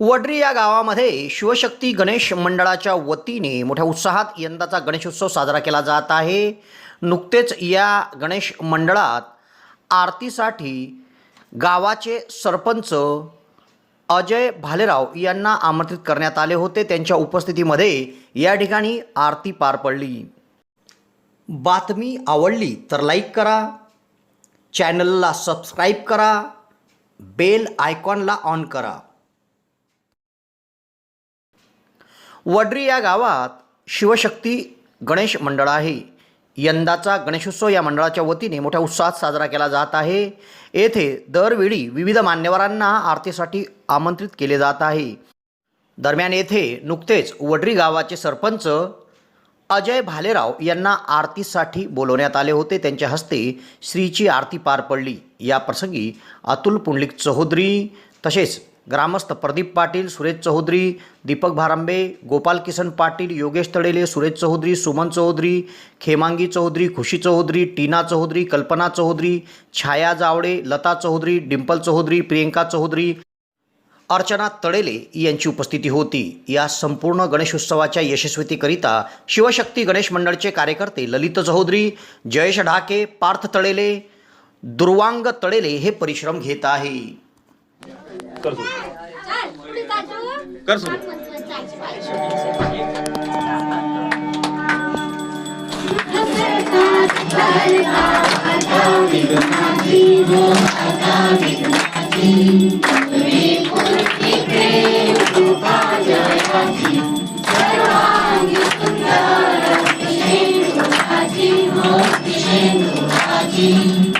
वडरी या गावामध्ये शिवशक्ती गणेश मंडळाच्या वतीने मोठ्या उत्साहात यंदाचा गणेशोत्सव साजरा केला जात आहे. नुकतेच या गणेश मंडळात आरतीसाठी गावाचे सरपंच अजय भालेराव यांना आमंत्रित करण्यात आले होते. त्यांच्या उपस्थितीमध्ये या ठिकाणी आरती पार पडली. बातमी आवडली तर लाईक करा. चॅनलला सबस्क्राईब करा. बेल आयकॉनला ऑन करा. वडरी या गावात शिवशक्ती गणेश मंडळ आहे. यंदाचा गणेशोत्सव या मंडळाच्या वतीने मोठ्या उत्साहात साजरा केला जात आहे. येथे दरवेळी विविध मान्यवरांना आरतीसाठी आमंत्रित केले जात आहे. दरम्यान येथे नुकतेच वडरी गावाचे सरपंच अजय भालेराव यांना आरतीसाठी बोलवण्यात आले होते. त्यांच्या हस्ते श्रीची आरती पार पडली. या प्रसंगी अतुल पुंडलिक चौधरी तसेच ग्रामस्थ प्रदीप पाटील सुरेश चौधरी दीपक भारांबे गोपाल किसन पाटील योगेश तळेले सुरेश चौधरी सुमन चौधरी खेमांगी चौधरी खुशी चौधरी टीना चौधरी कल्पना चौधरी छाया जावडे लता चौधरी डिंपल चौधरी प्रियंका चौधरी अर्चना तळेले यांची उपस्थिती होती. या संपूर्ण गणेशोत्सवाच्या यशस्वीतीकरिता शिवशक्ती गणेश मंडळचे कार्यकर्ते ललित चौधरी जयेश ढाके पार्थ तळेले दुर्वांग तळेले हे परिश्रम घेत आहे. कर सुरू कर सुरू सर्वांगी